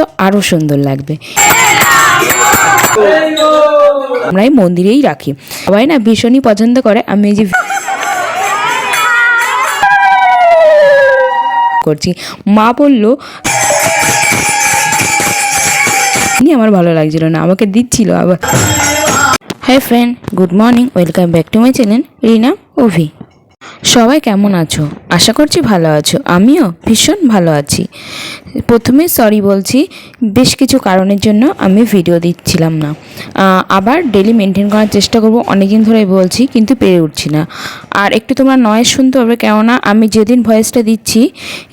তো আরও সুন্দর লাগবে। আমরা এই মন্দিরেই রাখি। সবাই না ভীষণই পছন্দ করে। আমি যে করছি। মা বলল আমার ভালো লাগছিল না, আমাকে দিচ্ছিল আবার। Hi friend good morning welcome back to my channel Rina ওভি সবাই কেমন আছো? আশা করছি ভালো আছো। আমিও ভীষণ ভালো আছি। প্রথমে সরি বলছি, বেশ কিছু কারণের জন্য আমি ভিডিও দিচ্ছিলাম না। আবার ডেলি মেনটেন করার চেষ্টা করব, অনেকদিন ধরেই বলছি, কিন্তু পেরে উঠছি না। আর একটু তোমরা নয়েজ শুনতে হবে কেননা আমি যেদিন ভয়েসটা দিচ্ছি,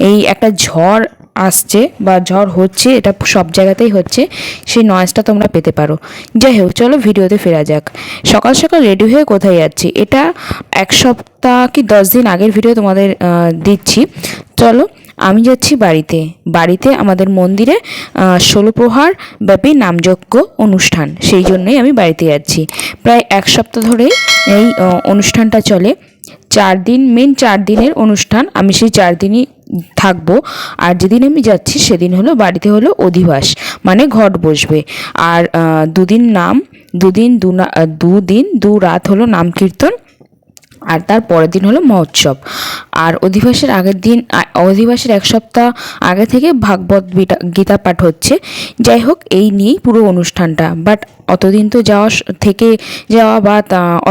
এই একটা ঝড় আসছে বা ঝড় হচ্ছে, এটা সব জায়গাতেই হচ্ছে, সেই নয়েজটা তোমরা পেতে পারো। যাই হোক চলো ভিডিওতে ফেরা যাক। সকাল সকাল রেডি হয়ে কোথায় যাচ্ছি? এটা এক সপ্তাহ কি দশ দিন আগের ভিডিও তোমাদের দিচ্ছি। চলো, আমি যাচ্ছি বাড়িতে। বাড়িতে আমাদের মন্দিরে ষোলো প্রহার ব্যাপী নামযজ্ঞ অনুষ্ঠান। সেই জন্যই আমি বাড়িতে যাচ্ছি। প্রায় এক সপ্তাহ ধরেই এই অনুষ্ঠানটা চলে। চার দিন মেন চার দিনের অনুষ্ঠান, আমি সেই চার দিনই থাকব। আর যেদিন আমি যাচ্ছি, সেদিন হলো বাড়িতে হলো অধিবাস মানে ঘট বসবে। আর দুদিন নাম, দুদিন দু দুদিন, দু রাত হলো নাম কীর্তন, আর তার পরের দিন হলো মহোৎসব। আর অধিবাসের আগের দিন অধিবাসের এক সপ্তাহ আগে থেকে ভাগবত গীতা পাঠ হচ্ছে। যাই হোক, এই নিয়েই পুরো অনুষ্ঠানটা। বাট অতদিন তো যাওয়া থেকে যাওয়া বা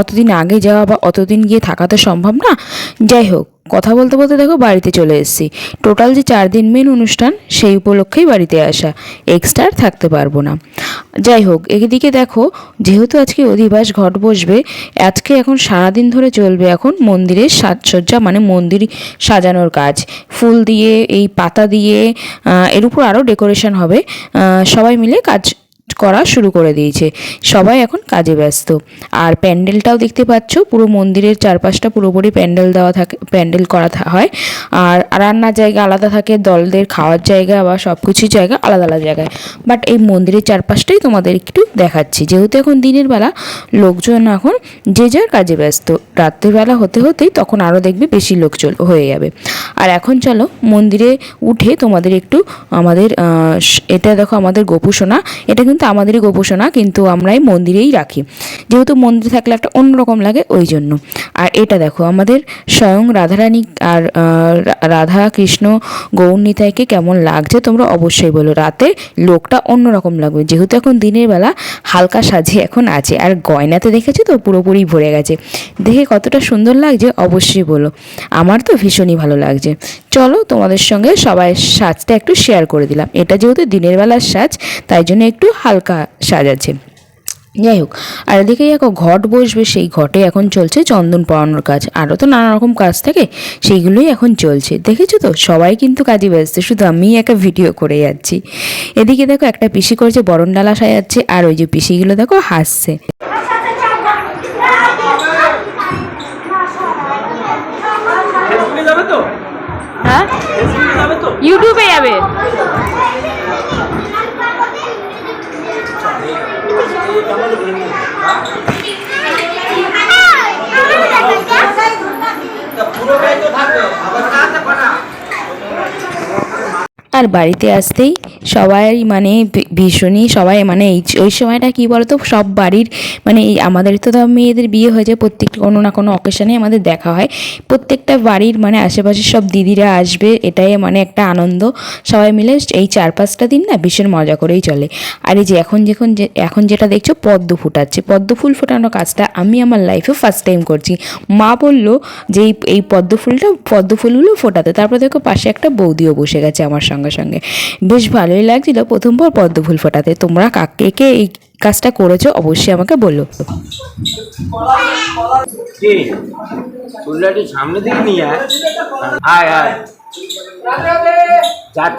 অতদিন আগে যাওয়া বা অতদিন গিয়ে থাকা তো সম্ভব না। যাই হোক, কথা বলতে বলতে দেখো বাড়িতে চলে এসেছি। টোটাল যে চার দিন মেন অনুষ্ঠান, সেই উপলক্ষেই বাড়িতে আসা। এক্সট্রা আর থাকতে পারব না। যাই হোক, এদিকে দেখো, যেহেতু আজকে অধিবাস ঘট বসবে, আজকে এখন সারাদিন ধরে চলবে এখন মন্দিরের সাজসজ্জা মানে মন্দির সাজানোর কাজ। ফুল দিয়ে, এই পাতা দিয়ে এর উপর আরও ডেকোরেশন হবে। সবাই মিলে কাজ করা শুরু করে দিয়েছে। সবাই এখন কাজে ব্যস্ত। আর প্যান্ডেলটাও দেখতে পাচ্ছ, পুরো মন্দিরের চারপাশটা পুরোপুরি প্যান্ডেল দেওয়া থাকে, প্যান্ডেল করা হয়। আর রান্নার জায়গা আলাদা থাকে, দলদের খাওয়ার জায়গা বা সব কিছুর জায়গা আলাদা আলাদা জায়গায়। বাট এই মন্দিরের চারপাশটাই তোমাদের একটু দেখাচ্ছি। যেহেতু এখন দিনের বেলা, লোকজন এখন যে যার কাজে ব্যস্ত। রাত্রিবেলা হতে হতেই তখন আরও দেখবে বেশি লোক চল হয়ে যাবে। আর এখন চলো, মন্দিরে উঠে তোমাদের একটু আমাদের এটা দেখো আমাদের গোপুসোনা। এটা কিন্তু আমাদেরই গোপুসোনা, কিন্তু আমরাই মন্দিরেই রাখি। যেহেতু মন্দিরে থাকলে একটা অন্যরকম লাগে, ওই জন্য। আর এটা দেখো, আমাদের স্বয়ং রাধারানী আর রাধা কৃষ্ণ গৌরনীতাইকে কেমন লাগছে তোমরা অবশ্যই বলো। রাতে লোকটা অন্যরকম লাগবে। যেহেতু এখন দিনের বেলা, হালকা সাজে এখন আছে। আর গয়নাতে দেখেছ তো, পুরোপুরি ভরে গেছে। দেখে কতটা সুন্দর লাগছে, অবশ্যই বলো। আমার তো ভীষণই ভালো লাগছে। চলো তোমাদের সঙ্গে সবাই সাজটা একটু শেয়ার করে দিলাম। এটা যেহেতু দিনের বেলার সাজ, তাই জন্য একটু হালকা সাজ আছে। যাই হোক, আর এদিকে দেখো ঘট বসবে, সেই ঘটে এখন চলছে চন্দন পড়ানোর কাজ। আরও তো নানা রকম কাজ থাকে, সেইগুলোই এখন চলছে। দেখেছ তো? সবাই কিন্তু কাজে ব্যস্ত, শুধু আমিই একটা ভিডিও করে যাচ্ছি। এদিকে দেখো একটা পিসি করছে বরণ ডালা সাজাচ্ছে, আর ওই যে পিসিগুলো দেখো হাসছে ফেসবুকে যাবে তো হ্যাঁ? ইউটিউবে যাবে। আর বাড়িতে আসতেই সবাই মানে ভীষণই সবাই মানে এই ওই সময়টা কী বলতো? সব বাড়ির মানে আমাদের তো ধর মেয়েদের বিয়ে হয়ে যায় প্রত্যেকটা কোনো না কোনো অকেশনে আমাদের দেখা হয়। প্রত্যেকটা বাড়ির মানে আশেপাশের সব দিদিরা আসবে, এটাই মানে একটা আনন্দ। সবাই মিলে এই চার পাঁচটা দিন না ভীষণ মজা করেই চলে। আর এই যে এখন যখন যে, এখন যেটা দেখছ পদ্ম ফুটাচ্ছে। পদ্ম ফুল ফোটানোর কাজটা আমি আমার লাইফে ফার্স্ট টাইম করছি। মা বলল যে এই পদ্ম ফুলটা, পদ্ম ফুলগুলো ফোটাতে। তারপর দেখো পাশে একটা বৌদিও বসে গেছে আমার সঙ্গে সঙ্গে। বেশ ভালোই লাগছিল। প্রথমবার পদ্ম ফুল ফোটাতে। তোমরা কাকে, কে এই কাজটা করেছ অবশ্যই আমাকে বলো। সামনে দিকে নিয়ে আয় আয়।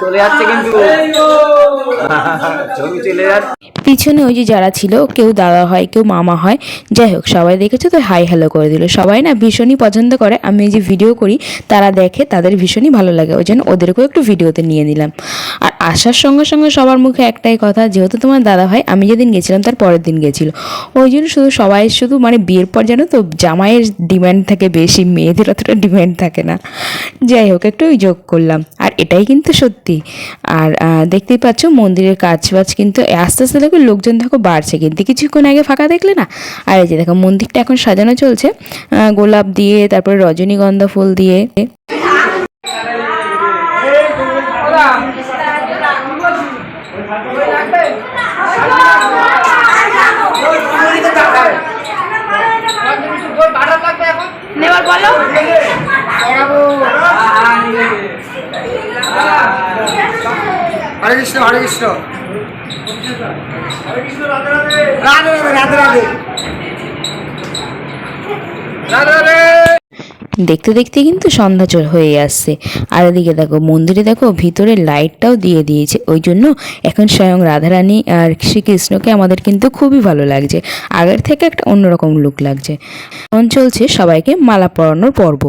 চলে যাচ্ছে কিন্তু। চলে যাচ্ছে। পিছনে ওই যে যারা ছিল কেউ দাদা হয় কেউ মামা হয়। যাই হোক সবাই দেখেছ তো হাই হ্যালো করে দিল। সবাই না ভীষণই পছন্দ করে। আমি এই যে ভিডিও করি তারা দেখে তাদের ভীষণই ভালো লাগে। ওই জন্য ওদেরকেও একটু ভিডিওতে নিয়ে নিলাম। আর আসার সঙ্গে সঙ্গে সবার মুখে একটাই কথা যেহেতু তোমার দাদা ভাই আমি যেদিন গেছিলাম তার পরের দিন গেছিল। ওই জন্য শুধু সবাই শুধু মানে বিয়ের পর জানো তো জামাইয়ের ডিমান্ড থাকে বেশি মেয়েদের অতটা ডিমান্ড থাকে না। যাই হোক একটু ওই যোগ করলাম। আর এটাই কিন্তু সত্যি। আর দেখতেই পাচ্ছ মন্দিরের কাজ বাজ কিন্তু আস্তে আস্তে দেখো লোকজন দেখো বাড়ছে। কিন্তু কিছুক্ষণ আগে ফাঁকা দেখলে না? আর এই যে দেখো মন্দিরটা এখন সাজানো চলছে। গোলাপ দিয়ে, তারপরে রজনীগন্ধা ফুল দিয়ে। নেবার বলো। হরে কৃষ্ণ হরে কৃষ্ণ। রাধে রাধে। রাধে রাধে রাধে রাধে। দেখতে দেখতে কিন্তু সন্ধ্যা চল হয়ে আসছে। আর এদিকে দেখো মন্দিরে দেখো ভিতরে লাইটটাও দিয়ে দিয়েছে। ওই জন্য এখন স্বয়ং রাধারানী আর শ্রীকৃষ্ণকে আমাদের কিন্তু খুবই ভালো লাগছে। আগের থেকে একটা অন্যরকম লুক লাগছে। এখন চলছে সবাইকে মালা পরানোর পর্ব।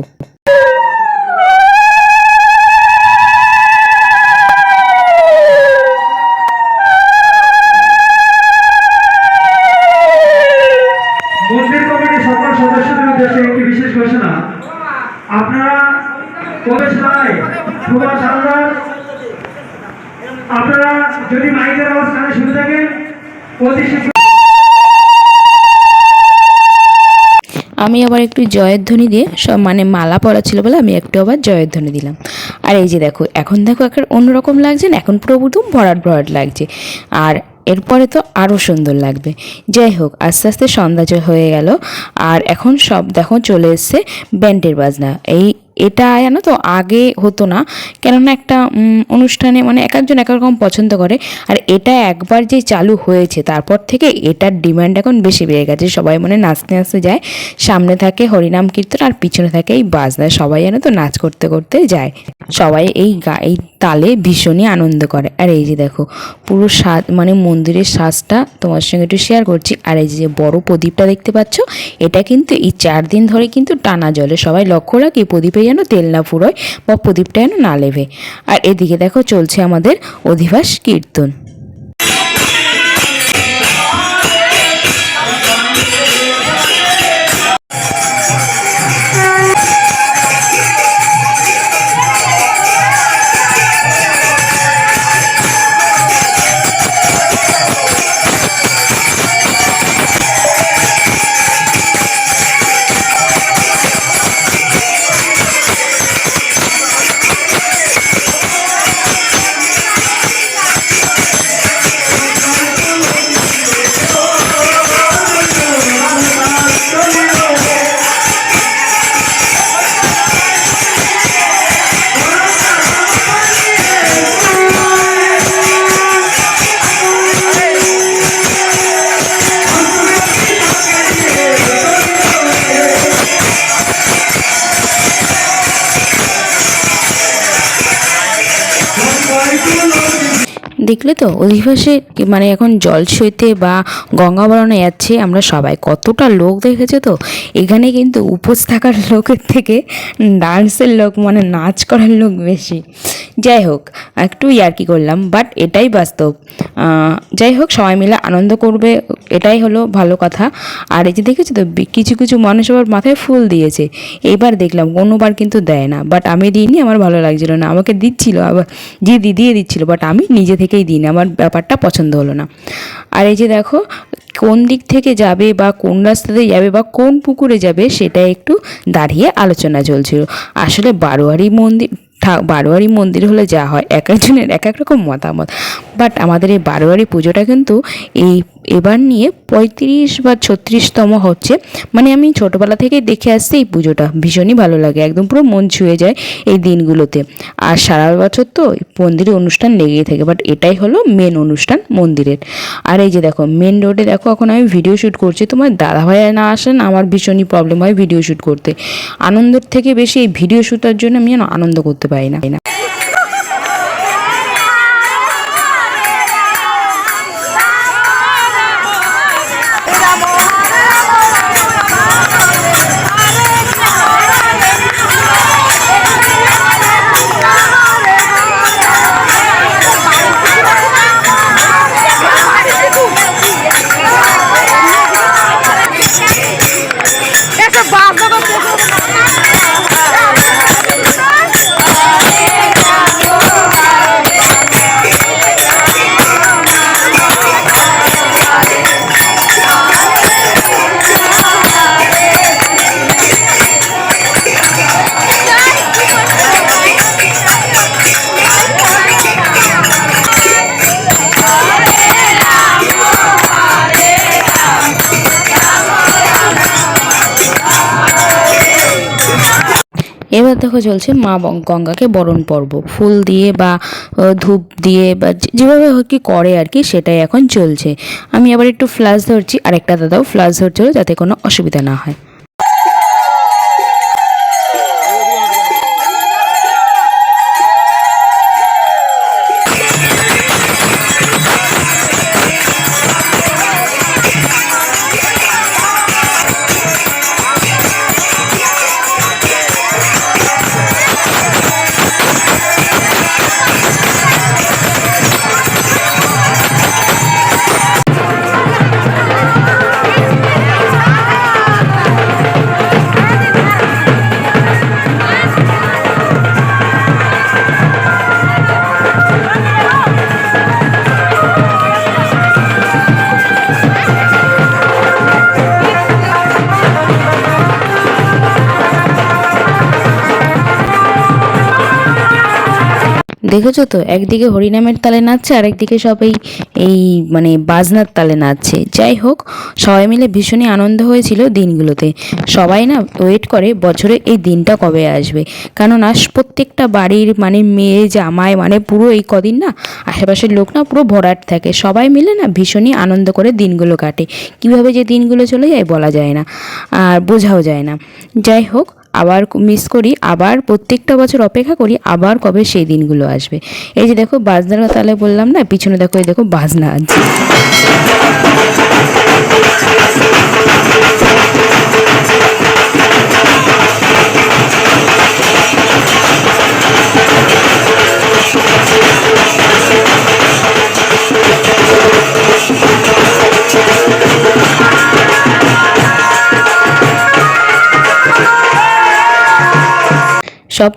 আমি আবার একটু জয়ের ধ্বনি দিয়ে সব মানে মালা পরা ছিল বলে আমি একটু আবার জয়ের ধ্বনি দিলাম। আর এই যে দেখো, এখন দেখো একটা অন্যরকম লাগছে না, এখন পুরো প্রথম ভরাট ভরাট লাগছে। আর এরপরে তো আরও সুন্দর লাগবে। যাই হোক, আস্তে আস্তে সন্ধ্যা হয়ে গেল, আর এখন সব দেখো চলে এসছে ব্যান্ডের বাজনা। এই এটা জানো তো আগে হতো না। কেননা একটা অনুষ্ঠানে মানে এক একজন এক রকম পছন্দ করে। আর এটা একবার যে চালু হয়েছে, তারপর থেকে এটার ডিমান্ড এখন বেশি বেড়ে গেছে। সবাই মানে নাচতে নাচতে যায়। সামনে থাকে হরিনাম কীর্তন আর পিছনে থাকে এই বাজনা। সবাই জানো তো নাচ করতে করতে যায়। সবাই এই গা, এই তালে ভীষণই আনন্দ করে। আর এই যে দেখো, পুরো সাজ মানে মন্দিরের সাজটা তোমার সঙ্গে একটু শেয়ার করছি। আর এই যে বড় প্রদীপটা দেখতে পাচ্ছ, এটা কিন্তু এই চার দিন ধরে কিন্তু টানা জলে সবাই লক্ষ্য রাখি প্রদীপে যেন তেল না ফুরোয় বা প্রদীপটা যেন না লেভে আর এদিকে দেখো, চলছে আমাদের অধিবাস কীর্তন। দেখলে তো অধিবাসে মানে এখন জল সইতে বা গঙ্গা বরণে যাচ্ছে, আমরা সবাই কতটা লোক দেখেছে তো। এখানে কিন্তু উপোস থাকার লোকের থেকে ডান্সের লোক মানে নাচ করার লোক বেশি। যাই হোক, একটু ইয়ার্কি করলাম বাট এটাই বাস্তব। যাই হোক, সবাই মিলে আনন্দ করবে, এটাই হলো ভালো কথা। আর এই যে দেখেছ তো কিছু কিছু মানুষ আবার মাথায় ফুল দিয়েছে। এইবার দেখলাম কোনোবার কিন্তু দেয় না। বাট আমি দিইনি, আমার ভালো লাগছিল না। আমাকে দিচ্ছিল, আবার দিদি দিয়ে দিচ্ছিল বাট আমি নিজে থেকেই দিই দিন, আমার ব্যাপারটা পছন্দ হলো না। আর এই যে দেখো, কোন দিক থেকে যাবে বা কোন রাস্তাতে যাবে বা কোন পুকুরে যাবে সেটা একটু দাঁড়িয়ে আলোচনা চলছিল। আসলে বারোয়ারি মন্দির বারোয়ারি মন্দির হলে যা হয়, এক একজনের এক এক রকম মতামত। বাট আমাদের এই বারোয়ারি পুজোটা কিন্তু এই এবার নিয়ে পঁয়ত্রিশ বা ছত্রিশতম হচ্ছে। মানে আমি ছোটোবেলা থেকেই দেখে আসছি এই পুজোটা। ভীষণই ভালো লাগে। একদম পুরো মন ছুঁয়ে যায় এই দিনগুলোতে। আর সারা বছর তো মন্দিরে অনুষ্ঠান লেগেই থাকে। বাট এটাই হলো মেন অনুষ্ঠান মন্দিরের। আর এই যে দেখো মেন রোডে দেখো, এখন আমি ভিডিও শ্যুট করছি। তোমার দাদা ভাই না আসেন, আমার ভীষণই প্রবলেম হয় ভিডিও শ্যুট করতে। আনন্দের থেকে বেশি এই ভিডিও শ্যুটার জন্য আমি আনন্দ করতে পারি না। এবার দেখো চলছে মা গঙ্গাকে বরণ পর্ব। ফুল দিয়ে বা ধূপ দিয়ে বা যেভাবে কি করে আর কি, সেটাই এখন চলছে। আমি আবার একটু ফ্লাস ধরছি। আর একটা দাদাও ফ্লাস ধরছিল যাতে কোনো অসুবিধা না হয়। দেখেছ তো? একদিকে হরিনামের তালে নাচছে আর একদিকে সব এই এই মানে বাজনার তালে নাচছে। যাই হোক, সবাই মিলে ভীষণই আনন্দ হয়েছিল দিনগুলোতে। সবাই না ওয়েট করে বছরে এই দিনটা কবে আসবে। কেননা প্রত্যেকটা বাড়ির মানে মেয়ে, জামাই মানে পুরো এই কদিন না আশেপাশের লোক না পুরো ভরাট থাকে। সবাই মিলে না ভীষণই আনন্দ করে দিনগুলো কাটে। কীভাবে যে দিনগুলো চলে যায় বলা যায় না, আর বোঝাও যায় না। যাই হোক আবার মিস করি, আবার প্রত্যেকটা বছর অপেক্ষা করি, আবার কবে সেই দিনগুলো আসবে। এই যে দেখো বাজনার তালে বললাম না, পিছনে দেখো, এই দেখো, বাজনা আছে।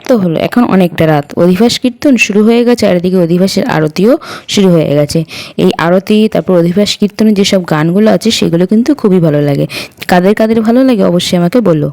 তো হলো। এখন অনেকটা রাত। অধিবাস কীর্তন শুরু হয়ে গেছে আর এদিকে অধিবাসের আরতিও শুরু হয়ে গেছে। এই আরতি, তারপর অধিবাস কীর্তনের যেসব গানগুলো আছে, সেগুলো কিন্তু খুবই ভালো লাগে। কাদের কাদের ভালো লাগে, অবশ্যই আমাকে বলো।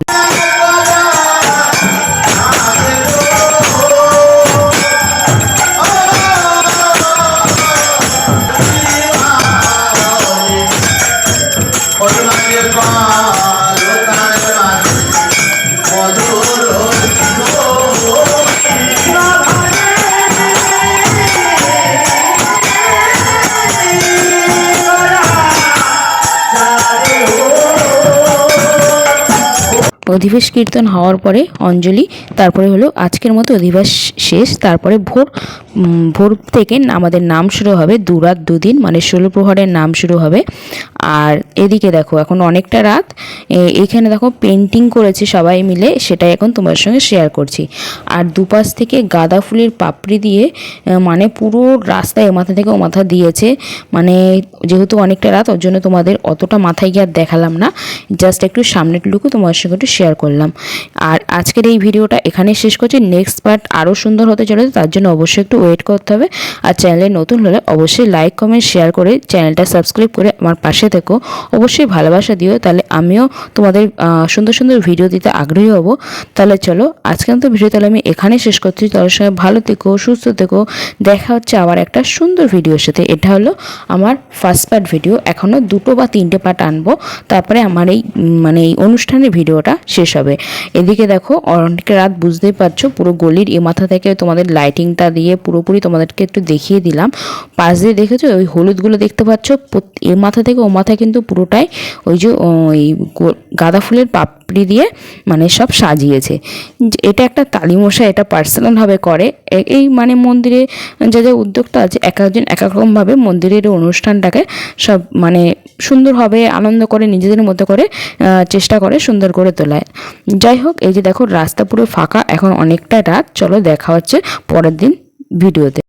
অধিবেশ কীর্তন হওয়ার পরে অঞ্জলি তারপরে হলো আজকের মতো অধিবাস শেষ। তারপরে ভোর ভোর থেকে আমাদের নাম শুরু হবে দু রাত দুদিন মানে ষোলো প্রহরের নাম শুরু হবে। আর এদিকে দেখো, এখন অনেকটা রাত। এ- এইখানে দেখো পেন্টিং করেছে সবাই মিলে, সেটাই এখন তোমার সঙ্গে শেয়ার করছি। আর দুপাশ থেকে গাঁদা ফুলের পাপড়ি দিয়ে মানে পুরো রাস্তায় মাথা থেকে ও মাথা দিয়েছে। মানে যেহেতু অনেকটা রাত, ওর জন্য তোমাদের অতটা মাথায় গিয়ে দেখালাম না। জাস্ট একটু সামনেরটুকু তোমার সঙ্গে একটু শেয়ার করলাম। আর আজকের এই ভিডিওটা এখানে শেষ করছি। নেক্সট পার্ট আরও সুন্দর হতে চলেছে, তার জন্য অবশ্যই একটু ওয়েট করতে হবে। আর চ্যানেলে নতুন হলে অবশ্যই লাইক কমেন্ট শেয়ার করে চ্যানেলটা সাবস্ক্রাইব করে আমার পাশে থেকো। অবশ্যই ভালোবাসা দিও, তাহলে আমিও তোমাদের সুন্দর সুন্দর ভিডিও দিতে আগ্রহী হব। তাহলে চলো, আজকের মতো ভিডিও তাহলে আমি এখানে শেষ করছি। তাদের সঙ্গে ভালো থেকো, সুস্থ থেকো। দেখা হচ্ছে আবার একটা সুন্দর ভিডিওর সাথে। এটা হলো আমার ফার্স্ট পার্ট ভিডিও এখনও দুটো বা তিনটে পার্ট আনব। তারপরে আমার এই মানে এই অনুষ্ঠানের ভিডিওটা শেষ হবে। এদিকে দেখো, অনেক রাত বুঝতেই পারছ, পুরো গলির এ মাথা থেকে তোমাদের লাইটিংটা দিয়ে পুরোপুরি তোমাদেরকে একটু দেখিয়ে দিলাম। পাশ দিয়ে দেখেছ, ওই হলুদগুলো দেখতে পাচ্ছ এ মাথা থেকে ও মাথা কিন্তু পুরোটাই ওই যে ওই গাঁদা ফুলের পাপড়ি দিয়ে মানে সব সাজিয়েছে। এটা একটা তালিমশা এটা পার্সোনালভাবে করে। এই মানে মন্দিরে যা যা উদ্যোগটা আছে, এক একজন এক এক রকমভাবে মন্দিরের অনুষ্ঠানটাকে সব মানে সুন্দরভাবে আনন্দ করে, নিজেদের মতো করে চেষ্টা করে সুন্দর করে তোলায়। যাই হোক, এই যে দেখো, রাস্তা পুরো ফাঁকা এখন অনেকটা রাত। চলো দেখা হচ্ছে পরের দিন ভিডিওতে।